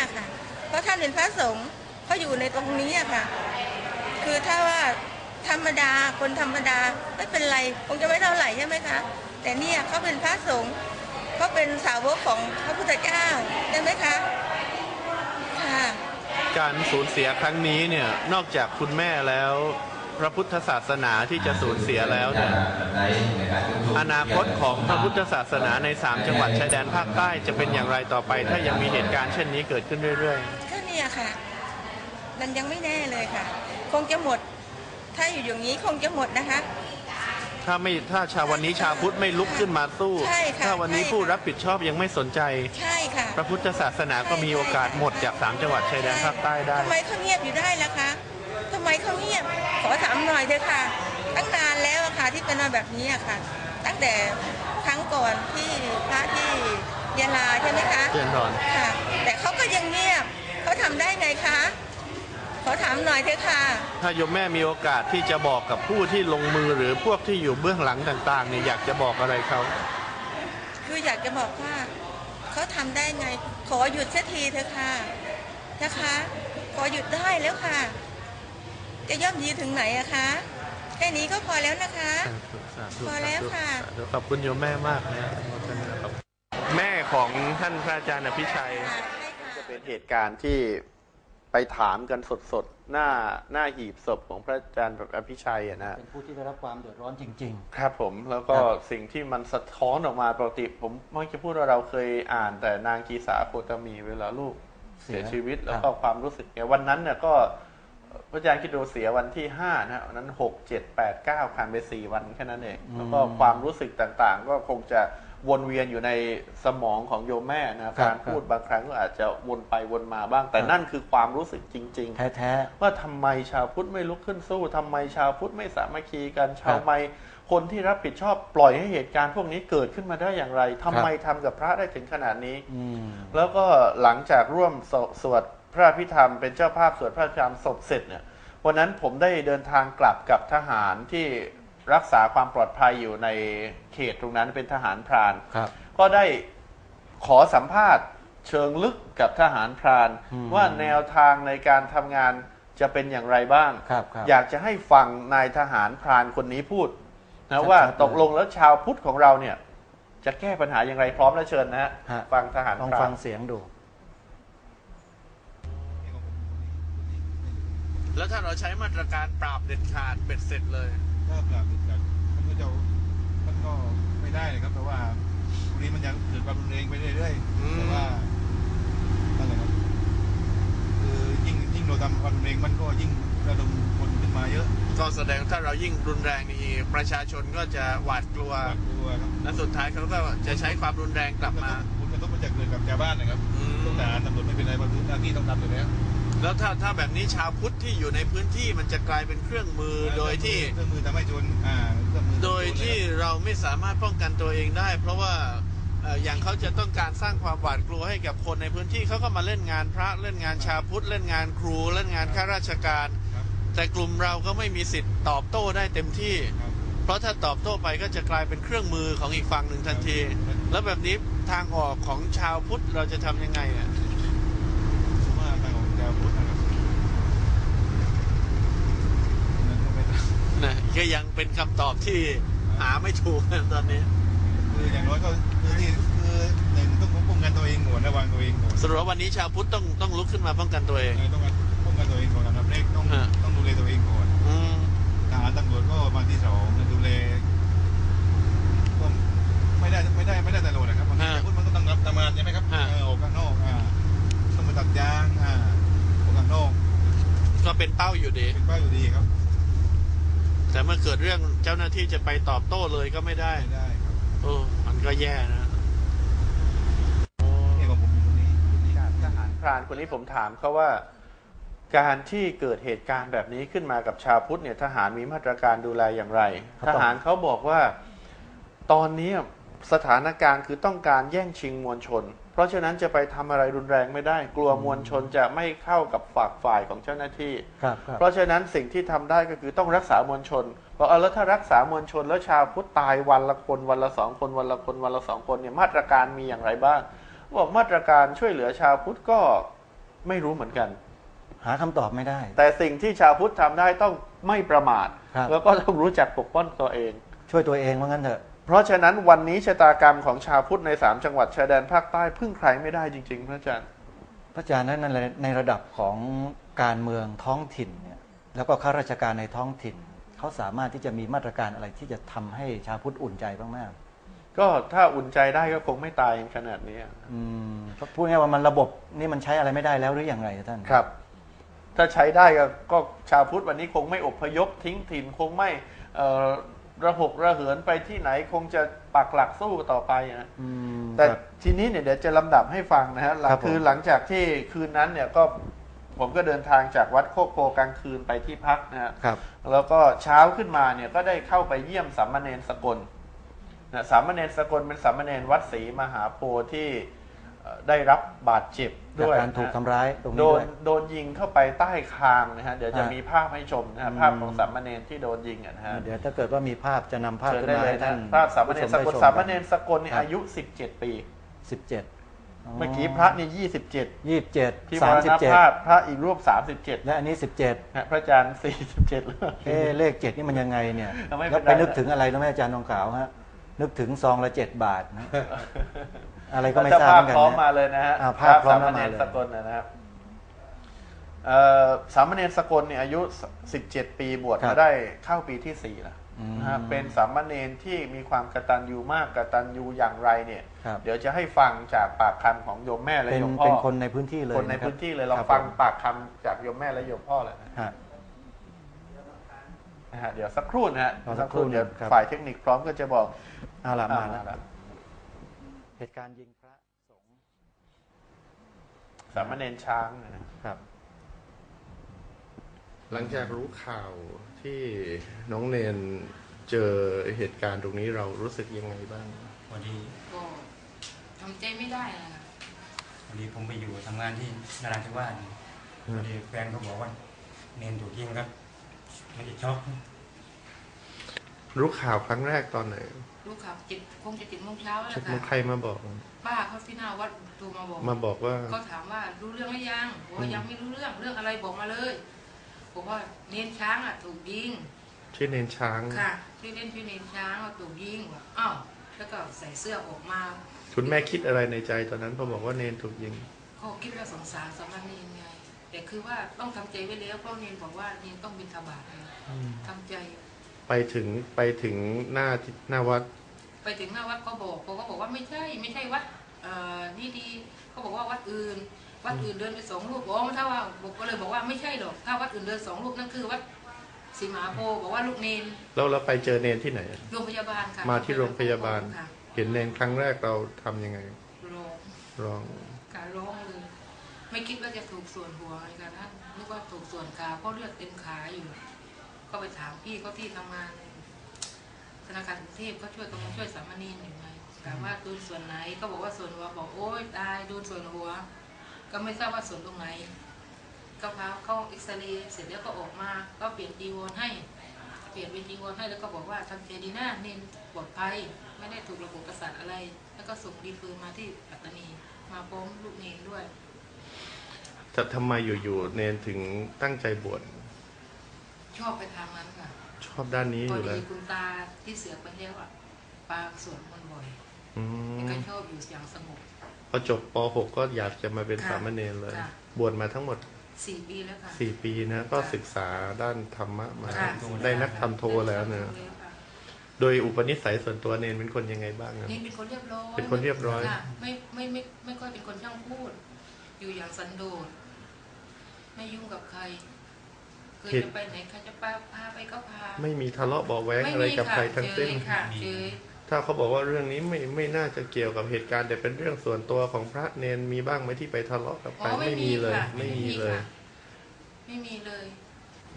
นะคะเพราะท่านเป็นพระสงฆ์เขาอยู่ในตรงนี้อะค่ะ คือถ้าว่าธรรมดาคนธรรมดาไม่เป็นไรคงจะไม่เท่าไหร่ใช่ไหมคะแต่เนี่ยเขาเป็นพระสงฆ์เขาเป็นสาวกของพระพุทธเจ้าใช่ไหมคะค่ะการสูญเสียครั้งนี้เนี่ยนอกจากคุณแม่แล้ว พระพุทธศาสนาที่จะสูญเสียแล้วเนี่ยอนาคตของพระพุทธศาสนาใน 3 จังหวัดชายแดนภาคใต้จะเป็นอย่างไรต่อไป ถ้ายังมีเหตุการณ์เช่นนี้เกิดขึ้นเรื่อยก็เนี่ยค่ะมันยังไม่แน่เลยค่ะ คงจะหมด ถ้าอยู่อย่างนี้คงจะหมดนะคะๆถ้าไม่ถ้าชาววันนี้ชาวพุทธไม่ลุกขึ้นมาสู้ใช่ค่ะถ้าวันนี้ใช่ค่ะผู้รับผิดชอบยังไม่สนใจใช่ค่ะพระพุทธศาสนาก็มีโอกาสหมดจาก3จังหวัดชายแดนภาคใต้ได้ทำไมเขาเงียบอยู่ได้ล่ะคะ ทำไมเขาเงียบ ขอถามหน่อยเถอะค่ะ ตั้งนานแล้วอะค่ะที่เป็นมาแบบนี้อะค่ะ ตั้งแต่ครั้งก่อนที่พระที่ยะลาใช่ไหมคะเจริญพรค่ะ แต่เขาก็ยังเงียบเขาทำได้ไงคะ ขอถามหน่อยเถอะค่ะ ถ้าโยมแม่มีโอกาสที่จะบอกกับผู้ที่ลงมือหรือพวกที่อยู่เบื้องหลังต่างๆเนี่ยอยากจะบอกอะไรเขา คืออยากจะบอกว่าเขาทำได้ไง ขอหยุดสักทีเถอะค่ะนะคะ ขอหยุดได้แล้วค่ะ จะย่อมยีถึงไหนอะคะ แค่นี้ก็พอแล้วนะคะพอแล้วค่ะ สาธุขอบคุณโยมแม่มากนะอนุโมทนาครับแม่ของท่านพระอาจารย์อภิชัยจะเป็นเหตุการณ์ที่ไปถามกันสดๆ หน้าหน้าหีบศพของพระอาจารย์อภิชัยอะนะ เป็นผู้ที่ได้รับความเดือดร้อนจริง ครับผมแล้วก็ครับ สิ่งที่มันสะท้อนออกมาปกติ ผมมักจะพูดว่าเราเคยอ่านแต่นางกีสาโคตมีเวลาลูกเสียชีวิตแล้วก็ความรู้สึกเนี่ยวันนั้นเนี่ยก็ พระอาจารย์คิดดูเสียวันที่ห้านะวันนั้นหกเจ็ดแปดเก้าผ่านไปสี่วันแค่นั้นเอง แล้วก็ความรู้สึกต่างๆ ก็คงจะวนเวียนอยู่ในสมองของโยมแม่นะการพูดบางครั้งก็อาจจะวนไปวนมาบ้าง แต่นั่นคือความรู้สึกจริงๆๆแท้ว่าทำไมชาวพุทธไม่ลุกขึ้นสู้ทำไมชาวพุทธไม่สามัคคีกันชาวไมคนที่รับผิดชอบปล่อยให้เหตุการณ์พวกนี้เกิดขึ้นมาได้อย่างไรทำไมทำกับพระได้ถึงขนาดนี้ๆอืมแล้วก็หลังจากร่วมสสวด พระพิธรรมเป็นเจ้าภาพสวดพระพิธรรมศพเสร็จเนี่ยวันนั้นผมได้เดินทางกลับกับทหารที่รักษาความปลอดภัยอยู่ในเขตตรงนั้นเป็นทหารพรานครับ ก็ได้ขอสัมภาษณ์เชิงลึกกับทหารพราน อืมว่าแนวทางในการทำงานจะเป็นอย่างไรบ้าง ครับครับอยากจะให้ฟังนายทหารพรานคนนี้พูดชันะดๆว่าเลยตกลงแล้วชาวพุทธของเราเนี่ย จะแก้ปัญหาอย่างไรพร้อมแล้วเชิญนะฮะฮะ ฟังทหารลองพราฟันงเสียงดู แล้วถ้าเราใช้มาตรการปราบเด็ดขาดเบ็ดเสร็จเลยถ้าปราบติดกันมันก็จะมันก็ไม่ได้เลยครับเพราะว่าตรงนี้มันยังเกิดความรุนแรงไปเรื่อยอืมๆแต่ว่านั่นแหละครับคือยิ่งยิ่งเราทำความรุนแรงมันก็ยิ่งระดมคนขึ้นมาเยอะ ก็แสดงถ้าเรายิ่งรุนแรงนี่ประชาชนก็จะหวาดกลัวหวาดกลัวครับและสุดท้ายเขาก็จะใช้ความรุนแรงกลับมาผลกระทบมันจะเกิดกับชาวบ้านนะครับอืมทหารตำรวจไม่เป็นไรเพราะหน้าที่ต้องทำอยู่แล้ว แล้วถ้าถ้าแบบนี้ชาวพุทธที่อยู่ในพื้นที่มันจะกลายเป็นเครื่องมือโดยที่เครื่องมือทำให้โจรอ่าเครื่องมือโดยที่เราไม่สามารถป้องกันตัวเองได้ เพราะว่าเอ่ออย่างเขาจะต้องการสร้างความหวาดกลัวให้กับคนในพื้นที่เขาก็มาเล่นงานพระเล่นงานชาวพุทธเล่นงานครูเล่นงานข้าราชการครับแต่กลุ่มเราก็ไม่มีสิทธิ์ตอบโต้ได้เต็มที่ครับเพราะถ้าตอบโต้ไปก็จะกลายเป็นเครื่องมือของอีกฝั่งหนึ่งทันทีครับแล้วแบบนี้ทางออกของชาวพุทธเราจะทำยังไงอะผมว่าทางข องชาวพุทธนะครับมันก็ไม่ได้นะก็ยังเป็นคำตอบที่หาไม่ถูกนะตอนนี้ คืออย่างน้อยก็คือที่คือหนึ่งต้องป้องกันตัวเองก่อนระวังตัวเองก่อนสรุปว่าวันนี้ชาวพุทธต้องต้องลุกขึ้นมาป้องกันตัวเอง เออต้องป้องกันตัวเองก่อนอันดับแรกต้องฮะต้องดูแลตัวเองก่อนอืม ทหารตำรวจก็มาที่สองดูแล เป็นเป้าอยู่ดีเป็นป้าอยู่ดีครับแต่เมื่อเกิดเรื่องเจ้าหน้าที่จะไปตอบโต้เลยก็ไม่ได้ ไม่ได้ครับโอ้ มันก็แย่นะนี่ของผมอยู่ตรงนี้จุดนี้ทหารพรานคนนี้ผมถามเขาว่า การที่เกิดเหตุการณ์แบบนี้ขึ้นมากับชาวพุทธเนี่ยทหารมีมาตรการดูแลอย่างไรครับทหารเขาบอกว่า ตอนนี้สถานการณ์คือต้องการแย่งชิงมวลชน เพราะฉะนั้นจะไปทำอะไรรุนแรงไม่ได้ กลัวมวลชนจะไม่เข้ากับฝากฝ่ายของเจ้าหน้าที่ครับครับเพราะฉะนั้นสิ่งที่ทำได้ก็คือต้องรักษามวลชนบอกเอาแล้วถ้ารักษามวลชนแล้วชาวพุทธตายวันละคนวันละสองคนวันละคนวันละสองคนเนี่ยมาตรการมีอย่างไรบ้างบอกมาตรการช่วยเหลือชาวพุทธก็ไม่รู้เหมือนกัน หาคำตอบไม่ได้ แต่สิ่งที่ชาวพุทธทำได้ต้องไม่ประมาทครับแล้วก็ต้องรู้จักปกป้องตัวเอง ช่วยตัวเองว่างั้นเถอะ เพราะฉะนั้นวันนี้ชะตากรรมของชาวพุทธในสามจังหวัดชายแดนภาคใต้พึ่งใครไม่ได้จริง ๆ พระอาจารย์ พระอาจารย์นั้นในในระดับของการเมืองท้องถิ่นเนี่ยแล้วก็ข้าราชการในท้องถิ่นเขาสามารถที่จะมีมาตรการอะไรที่จะทำให้ชาวพุทธอุ่นใจบ้างก็ถ้าอุ่นใจได้ก็คงไม่ตายขนาดนี้ๆอืมพูดง่ายๆว่ามันระบบนี่มันใช้อะไรไม่ได้แล้วหรืออย่างไรท่านครับ ถ้าใช้ได้ก็ก็ชาวพุทธวันนี้คงไม่อพยพทิ้งถิ่นคงไม่เอ่อ ระหกระเหินไปที่ไหนคงจะปักหลักสู้ต่อไปนะอืมแต่ครับทีนี้เนี่ยเดี๋ยวจะลำดับให้ฟังนะฮะหลังครับผมคือหลังจากที่คืนนั้นเนี่ยก็ผมก็เดินทางจากวัดโคกโพกลางคืนไปที่พักนะฮะครับแล้วก็เช้าขึ้นมาเนี่ยก็ได้เข้าไปเยี่ยมสามเณรสกลนะสามเณรสกลเป็นสามเณรวัดศรีมหาโพธิ์ที่เอ่อ ได้รับบาดเจ็บจากด้วยการถูกนะทำร้ายตรงนี้โดด้นวย โดนยิงเข้าไปใต้คางนะฮะเดี๋ยวจะฮะมีภาพให้ชมนะฮะอืมภาพของสามเณรที่โดนยิงอะนะฮะเดี๋ยวถ้าเกิดว่ามีภาพจะนำภาพเชิญขึ้นได้มาเลยให้นะท่านภาพสามเณรสกลสามเณรสกลนี่ครับอายุ 17 ปี สิบเจ็ดเมื่อกี้พระนี่27 ยี่สิบเจ็ดที่มสามรสิบณเจ็ดภาพพระอีกรูป 37และอันนี้สิบเจ็ดนะพระอาจารย์ 47หรือเปล่าเอ๊ะเลขเจ็ดนี่มันยังไงเนี่ยไม่เป็นไร แล้วไปนึกถึงอะไรรู้ไหมอาจารย์ทองขาวฮะนึกถึงซองละเจ็ดบาทนะ อะไรก็ไม่ทราบภาเหมือนกันพพร้อมมานะเลยนะฮะอ่าภาพพร้อมสามมาเณรเลยสกลนะนะครับเอ่อสามเณรสกลเนี่ยอายุ 17 ปีบวชมาได้เข้าปีที่4แล้วอืมนะฮะเป็นสามเณรที่มีความกตัญญูมากกตัญญูอย่างไรเนี่ย ครับ เดี๋ยวจะให้ฟังจากปากคำของโยมแม่และเป็นโยมพ่อเป็นคนในพื้นที่เลยคนในะครับพื้นที่เลยเราครับฟังผมปากคำจากโยมแม่และโยมพ่อเลยนะฮะ นะฮะเดี๋ยวสักครู่นะฮะรอสักครู่เดี๋ยวครับ ฝ่ายเทคนิคพร้อมก็จะบอกเอาละมาอ่แล้ว เหตุการณ์ยิงพระสงฆ์สามเณรช้างนะฮะครับ หลังจากรู้ข่าวที่น้องเนนเจอเหตุการณ์ตรงนี้เรารู้สึกยังไงบ้างพอดีก็ทำใจไม่ได้นะคะพอดีผมไปอยู่ทำงานที่นราธิวาสนี่พอดีแฟนเขาบอกว่า เนนถูกยิงครับ มันจะช็อก รู้ข่าวครั้งแรกตอนไหนลูกขับจิตคงจะจิตโมงเช้าแล้วชักค่ะมุกใครมาบอก ป้าเขาที่หน้าวัดโทรมาบอกมาบอกว่าเขาถามว่ารู้เรื่องหรือยังบอกว่ายังไม่รู้เรื่องเรื่องอะไรบอกมาเลยบอกว่าเนนช้างอะถูกยิงชื่อเนนช้างค่ะชื่อเล่นชื่อเนนช้างอะถูกยิงว่ะอ้าวแล้วก็ใส่เสื้อออกมาคุณแม่คิดอะไรในใจตอนนั้นพอบอกว่าเนนถูกยิงก็คิดว่าสงสารสามเณรไงแต่คือว่าต้องทำใจไว้แล้วเพราะเนนบอกว่าเนนต้องบินทบาทไงทำใจ ไปถึงไปถึงหน้าที่หน้าวัด ไปถึงหน้าวัดก็บอกเขาก็บอกว่าไม่ใช่ไม่ใช่วัดเอ่อนี่ดีเขาบอกว่าวัดอื่น วัดอื่นเดินไปสองรูปบอกถ้าว่าบอกก็เลยบอกว่าไม่ใช่หรอกถ้าวัดอื่นเดินสองรูปนั่นคือวัดศรีมหาโพธิ์บอกว่าลูกเนนแล้วเราไปเจอเนนที่ไหน โรงพยาบาลค่ะมาที่โรงพยาบาล ค่ะเห็นเนนครั้งแรกเราทำยังไงร้องร้องการร้องเลยไม่คิดว่าจะถูกส่วนหัวอะไรกันนะนึกว่าถูกส่วนขาเพราะเลือดเต็มขาอยู่ ก็ไปถามพี่เขาที่ทำงานธนาคารกรุงเทพเขาช่วยกำลังช่วยสามเณรอยู่ไงถามว่าโดนส่วนไหนก็บอกว่าส่วนหัวบอกโอ๊ยตายโดนส่วนหัว ก็ไม่ทราบว่าส่วนตรงไหนก็พาเข้าเอ็กซเรย์เสร็จแล้วก็ออกมา ก็เปลี่ยนจีวรให้ เปลี่ยนเป็นจีวรให้แล้วก็บอกว่าทำใจดีหนะเนนปลอดภัยไม่ได้ถูกระบบประสาทอะไร แล้วก็ส่งดีเฟอร์มาที่ปัตตานี มาพร้อมลูกเนนด้วยแต่ทำไมอยู่ๆเนนถึงตั้งใจบวช ชอบไปทางนั้นค่ะชอบด้านนี้พออยู่แล้ดีวคุณตาที่เสียไปแล้วอะปาสวดมนต์บ่อยอืแล้วมก็ชอบอยู่อย่างสงบ พอจบป .6 ก็อยากจะมาเป็นค่ะสามเณรเลย ค่ะ บวชมาทั้งหมด สี่ปีแล้วค่ะสี่ปีนะ ก็ศึกษาด้านธรรมะมา ค่ะ ได้นักธรรมโทแล้วเนะแล้วค่ะโดยอุปนิสัยส่วนตัวเนนเป็นคนยังไงบ้างครับ นี่เป็นคนเรียบร้อยเป็นคนเรียบร้อย ค่ะไม่ไม่ไม่ไม่ค่อยเป็นคนช่างพูด อยู่อย่างสันโดษ ไม่ยุ่งกับใครเคยจะไปไหนใครจะพาพาไปก็พา ไม่มีทะเลาะเบาะแว้งไม่อะไรมีกับค่ะใครทั้งเฉสิ้นยค่ะเฉยถ้าเขาบอกว่าเรื่องนี้ไม่ไม่น่าจะเกี่ยวกับเหตุการณ์แต่เป็นเรื่องส่วนตัวของพระเนนมีบ้างไหมที่ไปทะเลาะกับใคอ๋รอไม่มีเลยค่ะไม่มีเลยค่ะไม่มีเลย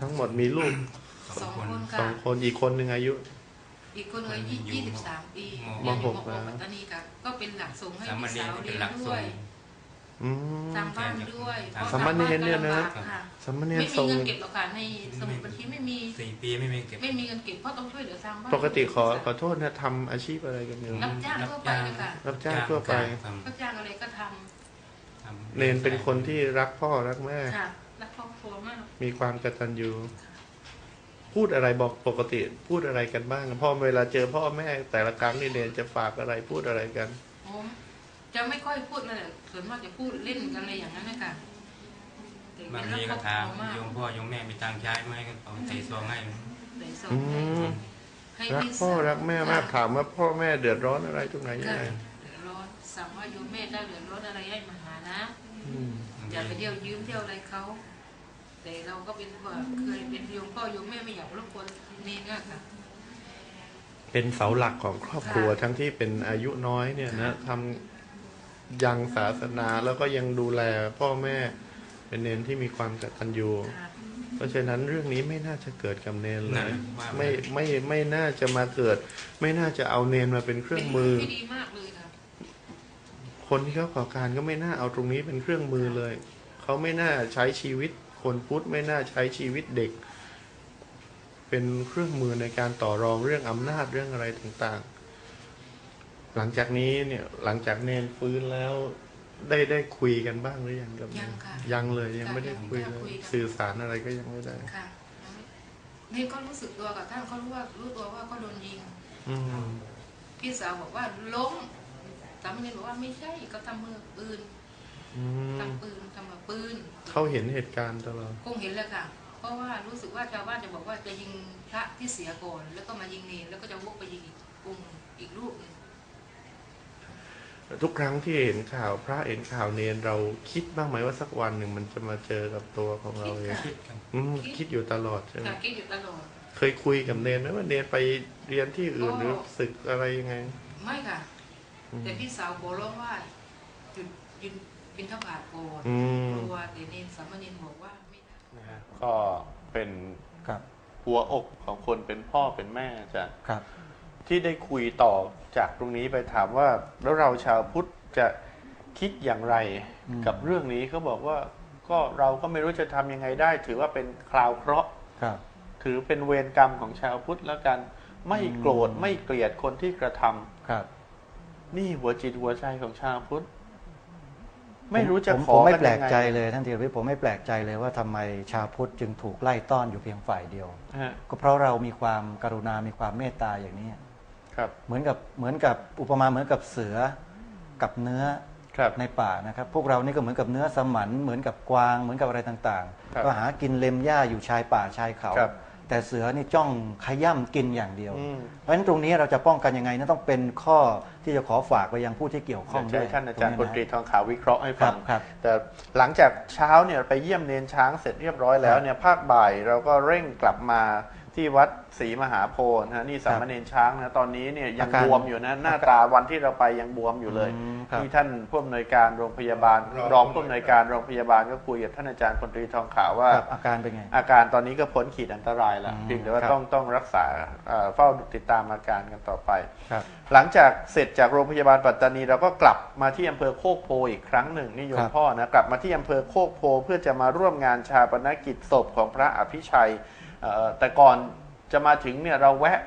ทั้งหมดมีลูกสองคนสค่ะองคนอีกคนหนึ่งอายุ อีกคนอายุยี่สิบสามปีมหกเรียนอยู่แล้วปัตตานีค่ะก็เป็นหลักส่งให้สามพี่เณสารวเป็เรียนนหลักทรด้วยง อืมทางบ้านด้วยเพราะสามเณรเนี่ยนะทางบ้าก็ลำบากค่ะสามเณรไม่ทรมีงเงินเก็บหรอกค่ะในสมุดบัญชีไม่มี สี่ปีไม่มีเก็บ ไม่มีเงินเก็บเพราะต้องช่วยเหลือทางบ้านปกติขอขอโทษนะทำอาชีพอะไรกันอยู่ รับจ้างทั่วไปเลยค่ะรับจ้างทั่วไปทำรับจ้างอะไรก็ทำทครับเนนเป็นคนที่รักพ่อรักแม่ค่ะ รักครอบครัวมากมีความกตัญญูพูดอะไรบอกปกติ พูดอะไรกันบ้างพ่อเวลาเจอพ่อแม่แต่ละครั้งนี่เนนจะฝากอะไรพูดอะไรกัน ผม จะไม่ค่อยพูดนั่นแหละส่วนมากจะพูดเล่นกันอะไรอย่างนั้นนะคะแต่บางเป็นทีรักครก็อบถามครัวมากโยมพ่อโยมแม่มีตังค์ใช้ไหมก็เอาใส่ซองให้แต่สออืนให้มให้รักพี่พ่อสาวรักแม่มากถามว่าพ่อแม่เดือดร้อนอะไรตรงไหนยังค่ะไงเดือดร้อนสั่งว่าโยมแม่ได้เดือดร้อนอะไรให้มาหานะอืมอย่าไปเที่ยวยืมเที่ยวอะไรเขาแต่เราก็เป็นว่าเคยเป็นโยมพ่อโยมแม่ไม่อยากรบกวนเนนอะค่ะเป็นเสาหลักของครอบครัวค่ะทั้งที่เป็นอายุน้อยเนี่ยนะทำ ยังศาสนาแล้วก็ยังดูแลพ่อแม่เป็นเนนที่มีความกตัญญูค่ะเพราะฉะนั้นเรื่องนี้ไม่น่าจะเกิดกับเนนเลนั่นยว่าไม่ไม่ไม่น่าจะมาเกิด ไม่น่าจะเอาเนนมาเป็นเครื่องมือเป็นที่ดีมากเลยค่ะคนที่เขาก่อการก็ไม่น่าเอาตรงนี้เป็นเครื่องมือเลย เขาไม่น่าใช้ชีวิตคนพุทธไม่น่าใช้ชีวิตเด็ก เป็นเครื่องมือในการต่อรองเรื่องอำนาจเรื่องอะไรต่างๆ หลังจากนี้เนี่ยหลังจากเนนฟื้นแล้วได้ได้คุยกันบ้างหรือยังกับเนนยังค่ะยังเลยยังไม่ได้ยังคุยไม่เลได้คุยยกันสื่อสารอะไรก็ยังไม่ได้ ค่ะนี่ก็รู้สึกตัวกับท่านเขารู้ว่ารู้ตัวว่าเขาโดนยิง อืมพี่สาวบอกว่าล้มสามเณรบอกว่าไม่ใช่เขาทำมือปืนอืมทำปืนทำมือปืน เขาเห็นเหตุการณ์ตลอดคงเห็นแล้วค่ะ เพราะว่ารู้สึกว่าชาวบ้านจะบอกว่าจะยิงพระที่เสียก่อน แล้วก็มายิงเนรแล้วก็จะวกไปยิงอีกองค์อีกรูปหนึ่ง ทุกครั้งที่เห็นข่าวพระเห็นข่าวเนนเราคิดบ้างไหมว่าสักวันหนึ่งมันจะมาเจอกับตัวของเราเองคิดกันอืมคิดอยู่ตลอดใช่ไหมค่ะคิดอยู่ตลอด เคยคุยกับเนนไหมว่าเนนไปเรียนที่อื่นก็หรือศึกอะไรยังไง ไม่ค่ะอืมแต่พี่สาวขอร้องว่าหยุดยืนบินทบาทก่อนอืมกลัวแต่เนรสามเณรบอกว่าไม่ได้นะฮะก็เป็นครับหัวอกของคนเป็นพ่อเป็นแม่อาจารย์ครับ ที่ได้คุยต่อจากตรงนี้ไปถามว่า แล้วเราชาวพุทธจะคิดอย่างไรอืมกับเรื่องนี้เขาบอกว่าก็เราก็ไม่รู้จะทำยังไงได้ ถือว่าเป็นคราวเคราะห์ครับถือเป็นเวรกรรมของชาวพุทธแล้วกัน ไม่โกรธอืมไม่เกลียดคนที่กระทำครับ นี่หัวจิตหัวใจของชาวพุทธไม่รู้จะผมขอผมไม่กันแปลยักงไงใจเลยท่านธีรวิทย์ผมไม่แปลกใจเลยว่าทำไมชาวพุทธจึงถูกไล่ต้อนอยู่เพียงฝ่ายเดียวฮะก็เพราะเรามีความกรุณา มีความเมตตาอย่างนี้ ครับเหมือนกับเหมือนกับอุปมาเหมือนกับเสือกับเนื้อครับในป่านะครับ พวกเรานี่ก็เหมือนกับเนื้อสมันเหมือนกับกวางเหมือนกับอะไรต่างครับๆ ก็หากินเล็มหญ้าอยู่ชายป่าชายเขา ครับแต่เสือนี่จ้องขย่ำกินอย่างเดียว อืมเพราะฉะนั้นตรงนี้เราจะป้องกันยังไงนั่นต้องเป็นข้อที่จะขอฝากไปยังผู้ที่เกี่ยวข้องจะด้วให้ยท่านอาจารย์ตพงลนี้ตรีนะทองขาววิเคราะห์ให้ฟังครับครับ แต่หลังจากเช้าเนี่ยไปเยี่ยมเนนช้างเสร็จเรียบร้อยแล้วเนี่ยภาคบ่ายเราก็เร่งกลับมา ที่วัดศรีมหาโพธิ์นะฮะนี่สามเณรช้างนะตอนนี้เนี่ยยังอาการบวมอยู่นะหน้าตาวันที่เราไปยังบวมอยู่เลยอืมครับที่ท่านผู้อำนวยการโรงพยาบาล รอง รองผู้อำนวยการโรงพยาบาลก็คุยกับท่านอาจารย์พลตรีทองขาวว่า ครับอาการเป็นไง อาการตอนนี้ก็พ้นขีดอันตรายแล้วอืมเพียงแต่ว่าครับ ต้องต้องรักษาเอ่อเฝ้าติดตามอาการกันต่อไป ครับ หลังจากเสร็จจากโรงพยาบาลปัตตานีเราก็กลับมาที่อำเภอโคกโพอีกครั้งหนึ่งนี่โยคมรับพ่อนะกลับมาที่อำเภอโคกโพเพื่อจะมาร่วมงานชาปนกิจศพของพระอภิชัยเอ่อ แต่ก่อนจะมาถึงเนี่ยเราแวะ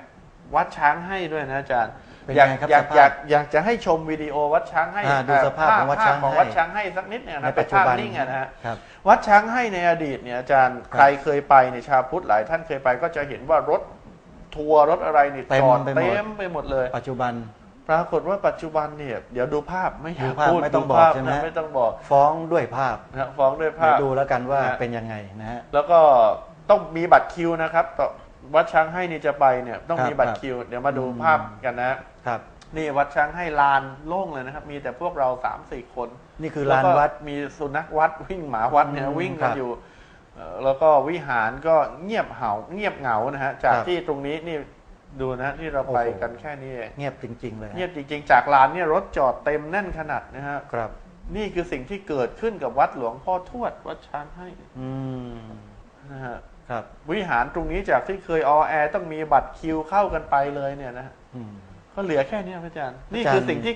วัดช้างให้ด้วยนะอาจารย์เป็นอยากไงครับอยากสภาพอยากอยากจะให้ชมวิดีโอวัดช้างให้อ่าดูเอ่อสภาพของวัดช้างภพของให้วัดช้างให้สักนิดเนี่ยในนะปัเป็จนจุภาพบันนิ่งอะนะฮะ ครับ วัดช้างให้ในอดีตเนี่ยอาจารย์ครับใครเคยไปในยชาวพุทธหลายท่านเคยไปก็จะเห็นว่ารถทัวร์รถอะไรนี่เต็มจอดไปหมด เต็มไปหมดเลย ปัจจุบัน ปรากฏว่าปัจจุบันเนี่ยเดี๋ยวดูภาพไม่อยาดูกภาพพูดไม่ต้องดูบอกภาพใช่ไหม นะไม่ต้องบอกฟ้องด้วยภาพนะฟ้องด้วยเดี๋ภายวพ ดูแล้วกันว่านะฮะเป็นยังไงนะฮะ แล้วก็ ต้องมีบัตรคิวนะครับต่อวัดช้างให้นี่จะไปเนี่ยต้องครับมีบัตครรับคิว เดี๋ยวมาดูอืมภาพกันนะครับ นี่วัดช้างให้ลานโล่งเลยนะครับ มีแต่พวกเราสามสี่คน นี่คือลานแก็วัดมีสุนัขวัดวิ่งหมาวัดเนี่ยอืมวิ่งครักันบอยู่เอ่อแล้วก็วิหารก็เงียบเหาเงียบเหงานะฮะจากครับที่ตรงนี้นี่ดูนะที่เราไปโอ้โหกันแค่นี้เองเงียบจริง ๆ เลยฮะเงียบจริง ๆ จากลานเนี่ยรถจอดเต็มแน่นขนาดนะฮะครับ นี่คือสิ่งที่เกิดขึ้นกับวัดหลวงพ่อทวดวัดช้างให้ อืมนะฮะ ครับ วิหารตรงนี้จากที่เคยอแอร์ต้องมีบัตรคิวเข้ากันไปเลยเนี่ยนะฮะอืมก็เหลือแค่เนี้ยพระอาจารย์นี่อาจารย์คือสิ่งที่